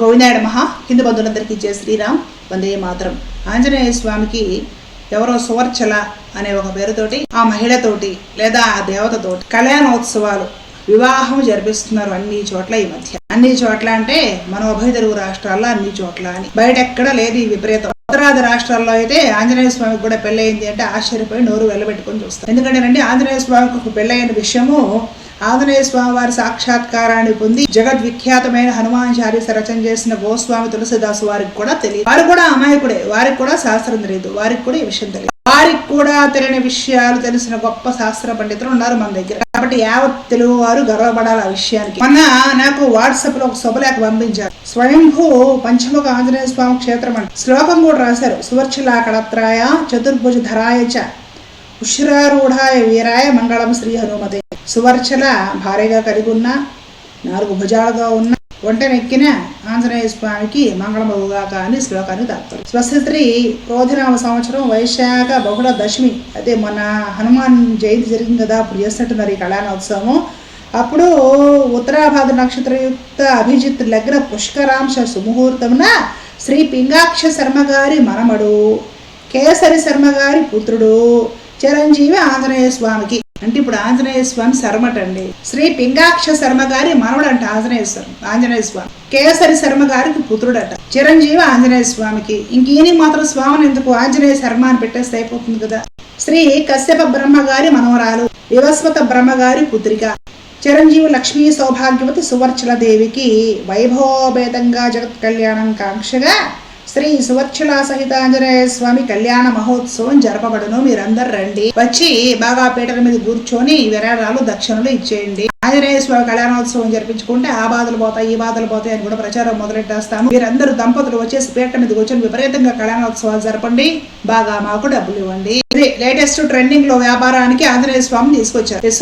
గోవినాయుడు మహా హిందూ బంధువులందరికీ జయ శ్రీరామ్. వందే మాత్రం. ఆంజనేయ స్వామికి ఎవరో సువర్చల అనే ఒక పేరుతోటి ఆ మహిళతోటి లేదా ఆ దేవతతోటి కళ్యాణోత్సవాలు వివాహం జరిపిస్తున్నారు అన్ని చోట్ల ఈ మధ్య. అన్ని చోట్ల అంటే మన ఉభయ తెలుగు రాష్ట్రాల్లో అన్ని చోట్ల అని. బయట ఎక్కడ లేదు ఈ విపరీతం. ఉత్తరాది రాష్ట్రాల్లో అయితే ఆంజనేయ స్వామికి కూడా పెళ్ళయింది అంటే ఆశ్చర్యపోయి నోరు వెళ్ళబెట్టుకొని చూస్తారు. ఎందుకంటే రండి ఆంజనేయ స్వామికి ఒక పెళ్ళైన విషయము ఆంజనేయ స్వామి వారి సాక్షాత్కారాన్ని పొంది జగద్విఖ్యాతమైన హనుమాన్ చారిస రచన చేసిన గోస్వామి తులసిదాసు వారికి కూడా తెలియదు. వారు కూడా అమాయకుడే. వారికి కూడా శాస్త్రం తెలియదు. వారికి కూడా ఈ విషయం తెలియదు. వారికి కూడా తెలియని విషయాలు తెలిసిన గొప్ప శాస్త్ర పండితులు ఉన్నారు మన దగ్గర. కాబట్టి యావత్ తెలుగు వారు గర్వపడాలి ఆ విషయానికి. మొన్న నాకు వాట్సాప్లో ఒక శుభలేఖ పంపించారు. స్వయంభూ పంచముఖ ఆంజనేయ స్వామి క్షేత్రం అని శ్లోకం కూడా రాశారు. సువర్చలా కడత్రాయ చతుర్భుజ ధరాయ చ వీరాయ మంగళం శ్రీ హనుమతే. సువర్చల భారీగా కలిగి ఉన్న నాలుగు భుజాలుగా ఉన్న ఒంటెనెక్కిన ఆంజనేయ స్వామికి మంగళమవుగాక అని శ్లోకాన్ని తాపుతారు స్వస్త్రి క్రోధినామ సంవత్సరం వైశాఖ బహుళ దశమి. అదే మన హనుమాన్ జయంతి జరిగింది కదా అప్పుడు చేస్తున్నట్టున్నారు ఈ కళ్యాణోత్సవం అప్పుడు ఉత్తరాభాద నక్షత్రయుక్త అభిజిత్ లగ్న పుష్కరాంశ సుముహూర్తమున శ్రీ పింగాక్ష శర్మ గారి మనమడు కేసరి శర్మ గారి పుత్రుడు చిరంజీవి ఆంజనేయ స్వామికి. అంటే ఇప్పుడు ఆంజనేయ స్వామి శర్మట అండి. శ్రీ పింగాక్ష శర్మ గారి మనవడు అంట ఆంజనేయ స్వామి ఆంజనేయ స్వామి. కేసరి శర్మ గారికి పుత్రుడట. చిరంజీవి ఆంజనేయ స్వామికి. ఇంక ఈయన మాత్రం స్వామిని ఎందుకు ఆంజనేయ శర్మ అని పెట్టేస్తే అయిపోతుంది కదా? శ్రీ కశ్యప బ్రహ్మ గారి మనవరాలు వివస్వత బ్రహ్మ గారి పుత్రిక. చిరంజీవి లక్ష్మీ సౌభాగ్యవతి సువర్చల దేవికి వైభవోపేతంగా జగత్ కళ్యాణం కాంక్షగా శ్రీ సువర్చుల సహిత ఆంజనేయ స్వామి కళ్యాణ మహోత్సవం జరపబడను. మీరందరు రండి. వచ్చి బాగా పీటల మీద కూర్చొని విరాళాలు దక్షిణలు ఇచ్చేయండి. ఆంజనేయ స్వామి కళ్యాణోత్సవం జరిపించుకుంటే ఆ బాధలు పోతాయి ఈ బాధలు పోతాయి అని కూడా ప్రచారం మొదలెట్టేస్తాము. మీరందరూ దంపతులు వచ్చేసి పీట మీద కూర్చొని విపరీతంగా కళ్యాణోత్సవాలు జరపండి. బాగా మాకు డబ్బులు ఇవ్వండి. ఇది లేటెస్ట్ ట్రెండింగ్లో వ్యాపారానికి ఆంజనేయ స్వామిని తీసుకొచ్చారు. ఈ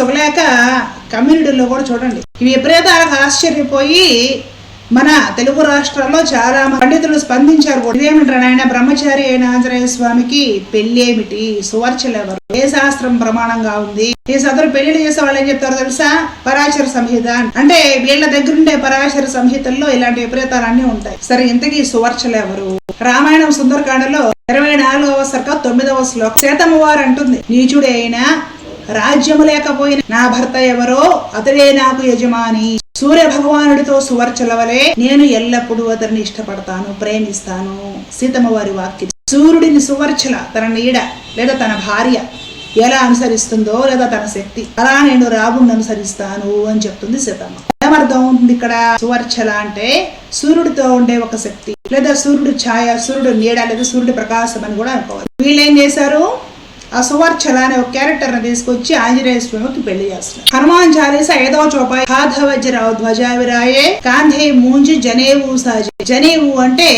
కమ్యూనిటీలో కూడా చూడండి. ఈ విపరీతాలకు ఆశ్చర్యపోయి మన తెలుగు రాష్ట్రాల్లో చాలా పండితులు స్పందించారు ఇదేమిట్రా నాయన? బ్రహ్మచారి అయిన ఆంజనేయ స్వామికి పెళ్ళి ఏమిటి సువర్చలు ఎవరు? ఏ శాస్త్రం ప్రమాణంగా ఉంది? ఈ సదరు పెళ్ళి చేసే వాళ్ళు ఏం చెప్తారో తెలుసా? పరాశర సంహిత అంటే వీళ్ళ దగ్గరుండే పరాశర సంహితల్లో ఇలాంటి విపరీతాలన్నీ ఉంటాయి. సరే ఇంతకీ సువర్చలు ఎవరు? రామాయణం సుందరకాండలో ఇరవై నాలుగవ సర్క తొమ్మిదవ శ్లోకం. సీతమ్మ వారు అంటుంది నీచుడే అయినా రాజ్యము లేకపోయిన నా భర్త ఎవరో అతడే నాకు యజమాని. సూర్య భగవానుడితో సువర్చల నేను ఎల్లప్పుడూ అతన్ని ఇష్టపడతాను ప్రేమిస్తాను. సీతమ్మ వారి వాక్యం సూర్యుడిని సువర్చల తన నీడ లేదా తన భార్య ఎలా అనుసరిస్తుందో లేదా తన శక్తి అలా నేను రాముడిని అనుసరిస్తాను అని చెప్తుంది సీతమ్మ. ఏమర్థం ఉంటుంది ఇక్కడ? సువర్చల అంటే సూర్యుడితో ఉండే ఒక శక్తి లేదా సూర్యుడు ఛాయ సూర్యుడు నీడ లేదా సూర్యుడి ప్రకాశం అని కూడా అనుకోవాలి. వీళ్ళు ఏం చేశారు? ఆ సువర్చల అనే ఒక క్యారెక్టర్ని తీసుకొచ్చి ఆంజనేయ స్వామికి పెళ్ళి చేస్తారు హనుమాన్ చాలీస ఏదో చోపాయి హాధవజ్రావు ధ్వజావిరాయే కాంధే మూంజి జనేవు సహజ జనేవు అంటే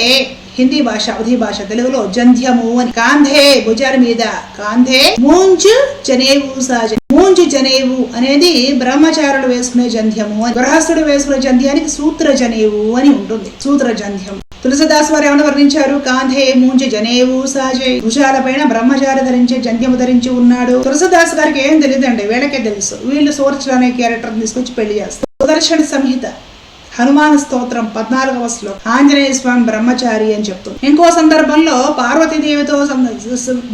హిందీ భాష అవధి భాష తెలుగులో జంధ్యము అని. కాంధే భుజాల మీద కాంధే మూంజు జనేవు సహజ మూంజు జనేవు అనేది బ్రహ్మచారులు వేసుకునే జంధ్యము అని. గృహస్థుడు వేసుకునే జంధ్యానికి సూత్ర జనేవు అని ఉంటుంది. సూత్ర జంధ్యం. తులసిదాస్ వారు ఏమైనా వర్ణించారు? కాంధే మూంజి జనేవు సాజే భుజాల పైన బ్రహ్మచారి ధరించే జంధ్యము ధరించి ఉన్నాడు. తులసిదాస్ గారికి ఏం తెలియదండి వీళ్ళకే తెలుసు. వీళ్ళు సూర్చులు అనే క్యారెక్టర్ తీసుకొచ్చి పెళ్ళి చేస్తారు. సుదర్శన సంహిత హనుమాన స్తోత్రం పద్నాలుగవ శ్లోకం. ఆంజనేయ స్వామి బ్రహ్మచారి అని చెప్తుంది. ఇంకో సందర్భంలో పార్వతీదేవితో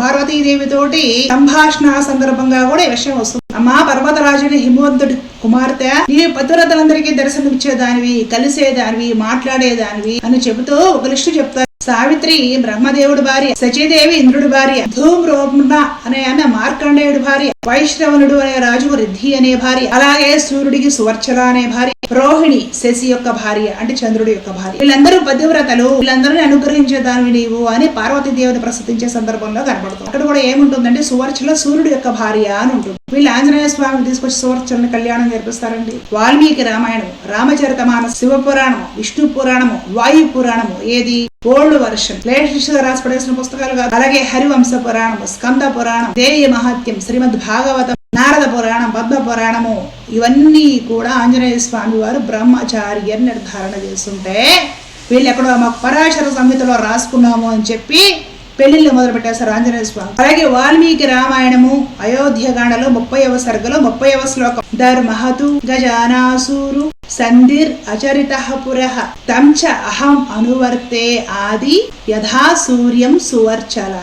పార్వతీదేవితోటి సంభాషణ సందర్భంగా కూడా ఈ విషయం వస్తుంది. అమ్మా పర్వతరాజుని హిమవంతుడి కుమార్తె నీ పతివ్రతలందరికీ దర్శనమిచ్చేదానివి కలిసేదానివి మాట్లాడేదానివి అని చెబుతూ ఒక లిస్టు చెప్తారు. సావిత్రి బ్రహ్మదేవుడి భార్య సచీదేవి ఇంద్రుడి భార్య ధూమ్రోమ్న అనే ఆమె మార్కండేయుడి భార్య. వైష్ణవనుడు అనే రాజు రిద్ధి అనే భార్య అలాగే సూర్యుడికి సువర్చల అనే భార్య రోహిణి శశి యొక్క భార్య అంటే చంద్రుడి యొక్క భార్య. వీళ్ళందరూ పతివ్రతలు వీళ్ళందరినీ అనుగ్రహించే దానివి నీవు అని పార్వతీదేవిని ప్రసిద్ధించే సందర్భంలో కనబడుతుంది. అక్కడ కూడా ఏముంటుందంటే సువర్చల సూర్యుడి యొక్క భార్య అని ఉంటుంది. వీళ్ళు ఆంజనేయ స్వామిని తీసుకొచ్చి సువర్చలని కళ్యాణం జరిపిస్తారండి. వాల్మీకి రామాయణం రామచరితమానస శివ పురాణం విష్ణు పురాణము వాయు పురాణము ఏది? Old version. లేటెస్ట్గా రాసి పడేసిన పుస్తకాలు కాదు. అలాగే హరివంశ పురాణము స్కంద పురాణం దేయ మహత్యం శ్రీమద్ భాగవతం నారద పురాణం పద్మ పురాణము ఇవన్నీ కూడా ఆంజనేయ స్వామి వారు బ్రహ్మచారి అని నిర్ధారణ చేస్తుంటే వీళ్ళు ఎక్కడో మాకు పరాశర సంహితలో రాసుకున్నాము అని చెప్పి పెళ్ళిళ్ళు మొదలుపెట్టేశారు ఆంజనేయ స్వామి. అలాగే వాల్మీకి రామాయణము అయోధ్యగాండలో ముప్పైవ సర్గలో ముప్పైవ శ్లోకం. ధర్మహతు గజానాసూరు సంధిర్ అచరిత పురః తం చ అహం అనువర్తే ఆది యథా సూర్యం సువర్చల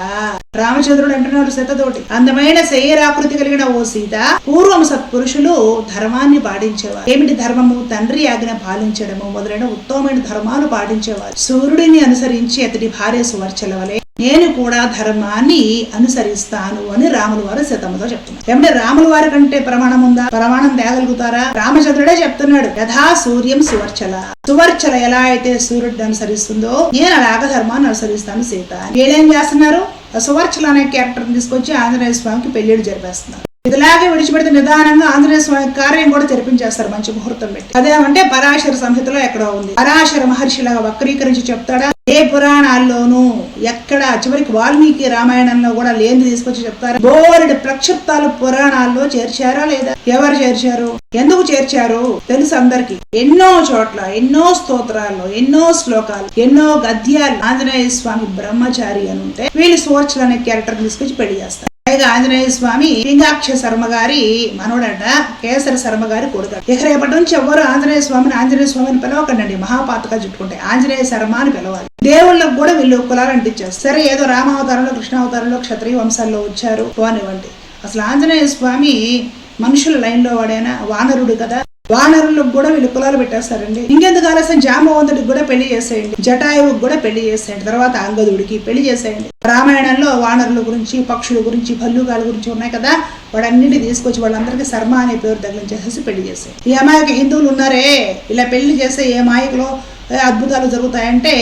రామచంద్రుడు అంటున్నారు సీతతోటి। అందమైన శరీరాకృతి కలిగిన ఓ సీత పూర్వం సత్పురుషులు ధర్మాన్ని పాటించేవారు. ఏమిటి ధర్మము? తండ్రి ఆజ్ఞ పాలించడము మొదలైన ఉత్తమమైన ధర్మాలు పాటించేవారు. సూర్యుడిని అనుసరించి అతడి భార్య సువర్చల వలె నేను కూడా ధర్మాన్ని అనుసరిస్తాను అని రాముల వారు సీతమ్మతో చెప్తున్నారు. ఏమంటే రాముల వారి కంటే ప్రమాణం ఉందా? ప్రమాణం తేగలుగుతారా రామచంద్రుడే చెప్తున్నాడు యథా సూర్యం సువర్చల. సువర్చల ఎలా అయితే సూర్యుడిని అనుసరిస్తుందో నేను అలాగ ధర్మాన్ని అనుసరిస్తాను సీత వీళ్ళేం చేస్తున్నారు? సువర్చల అనే క్యారెక్టర్ తీసుకొచ్చి ఆంజనేయ స్వామికి పెళ్ళిడు జరిపేస్తున్నారు. ఇదిలాగే విడిచిపెడితే నిదానంగా ఆంజనేయ స్వామి కార్యం కూడా తెరిపించేస్తారు మంచి ముహూర్తం పెట్టి. అదేమంటే పరాశర సంహితలో ఎక్కడో ఉంది. పరాశర మహర్షిలాగా వక్రీకరించి చెప్తాడా? ఏ పురాణాల్లోనూ ఎక్కడ చివరికి వాల్మీకి రామాయణంలో కూడా లేని తీసుకొచ్చి చెప్తారు? బోలెడు ప్రక్షిప్తాలు పురాణాల్లో చేర్చారా లేదా? ఎవరు చేర్చారు? ఎందుకు చేర్చారు? తెలుసు అందరికి. ఎన్నో చోట్ల ఎన్నో స్తోత్రాల్లో ఎన్నో శ్లోకాలు ఎన్నో గద్యాలు ఆంజనేయ స్వామి బ్రహ్మచారి అని ఉంటే వీళ్ళు సోర్చులు అనే క్యారెక్టర్ తీసుకొచ్చి పెళ్ళి చేస్తారు. పైగా ఆంజనేయ స్వామి లింగాక్ష శర్మ గారి మనోడట కేసర శర్మ గారి కొడుకు. ఇక రేపటి నుంచి ఎవరు ఆంజనేయ స్వామిని ఆంజనేయ స్వామిని పిలవకండి. మహాపాతగా చుట్టుకుంటే ఆంజనేయ శర్మ అని పిలవాలి. దేవుళ్ళకు కూడా వీళ్ళు కులాలు అంటించారు సరే ఏదో రామావతారంలో కృష్ణావతారంలో క్షత్రియ వంశాల్లో వచ్చారు పోనివ్వండి అసలు ఆంజనేయ స్వామి మనుషుల లైన్లో వాడైనా వానరుడు కదా? వానరులకు కూడా వీళ్ళు కులాలు పెట్టేస్తారండి. ఇంకెందుకు ఆలస్యం? జామవంతుడికి కూడా పెళ్ళి చేసేయండి. జటాయువుకి కూడా పెళ్ళి చేసేయండి. తర్వాత అంగదుడికి పెళ్ళి చేసేయండి. రామాయణంలో వానరుల గురించి పక్షుల గురించి భల్లుగాల గురించి ఉన్నాయి కదా? వాడన్నిటిని తీసుకొచ్చి వాళ్ళందరికీ శర్మ అనే పేరు తగిలించేసేసి పెళ్ళి చేసేయి ఈ అమాయక హిందువులు ఉన్నారే? ఇలా పెళ్ళి చేస్తే ఏ మాయకులో అద్భుతాలు జరుగుతాయంటే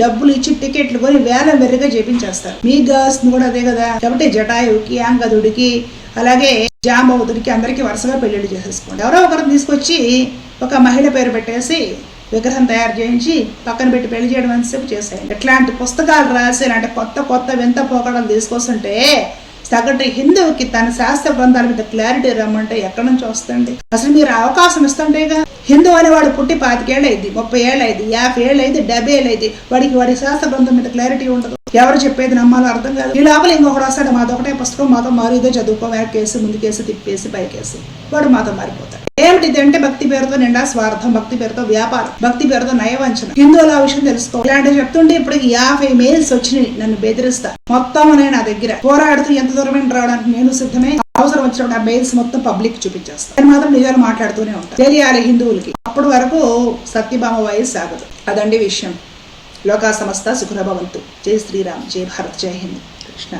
డబ్బులు ఇచ్చి టికెట్లు కొని వేల మెరుగా చేపించేస్తారు మీ గర్ల్స్ కూడా అదే కదా. కాబట్టి జటాయువుకి అంగదుడికి అలాగే జాంబవతుడికి అందరికీ వరుసగా పెళ్ళిళ్ళు చేసేసుకోండి. ఎవరో ఒకరిని తీసుకొచ్చి ఒక మహిళ పేరు పెట్టేసి విగ్రహం తయారు చేయించి పక్కన పెట్టి పెళ్ళి చేయడం అని చెప్పి చేసేయండి. ఇట్లాంటి పుస్తకాలు రాసి ఇలాంటి కొత్త కొత్త వింత పోకడలు తీసుకొస్తుంటే సగటు హిందువుకి తన శాస్త్ర గ్రంథాల మీద క్లారిటీ రమ్మంటే ఎక్కడి నుంచి వస్తుంది? అసలు మీరు అవకాశం ఇస్తుంటేగా? హిందూ అనేవాడు పుట్టి పాతికేళ్ళు అయింది ముప్పై ఏళ్ళు అయింది యాభై ఏళ్ళు అయింది డెబ్బై ఏళ్ళు అయింది వాడికి వాడి శాస్త్ర గ్రంథం మీద క్లారిటీ ఉండదు. ఎవరు చెప్పేది నమ్మాలో అర్థం కాదు. ఈ లోపల ఇంకొకటి వస్తాడు మాదొకటే పుస్తకం మాతో మారు ఇదో చదువుకో వెనకేసి ముందుకేసి తిప్పేసి పైకేసి. వాడు మాతో మారిపోతాడు. ఏమిటి ఇది అంటే భక్తి పేరుతో నిండా స్వార్థం భక్తి పేరుతో వ్యాపారం భక్తి పేరుతో నయవంచన. హిందువుల ఆ విషయం తెలుసుకో. ఇలాంటి చెప్తుంటే ఇప్పుడు యాభై మెయిల్స్ వచ్చినాయి నన్ను బెదిరిస్తా. మొత్తం అనే నా దగ్గర. పోరాడుతూ ఎంత దూరమైన రావడానికి నేను సిద్ధమే? అవసరం వచ్చినప్పుడు ఆ మెయిల్స్ మొత్తం పబ్లిక్ చూపించేస్తాను నేను మాత్రం నిజాలు మాట్లాడుతూనే ఉంటాను తెలియాలి హిందువులకి. అప్పటి వరకు సత్యభామ వయసు సాగదు అదండి విషయం. లోకా సమస్త సుఖరభవంతు జై శ్రీరామ్. జై భారత్. జై హింద్. కృష్ణ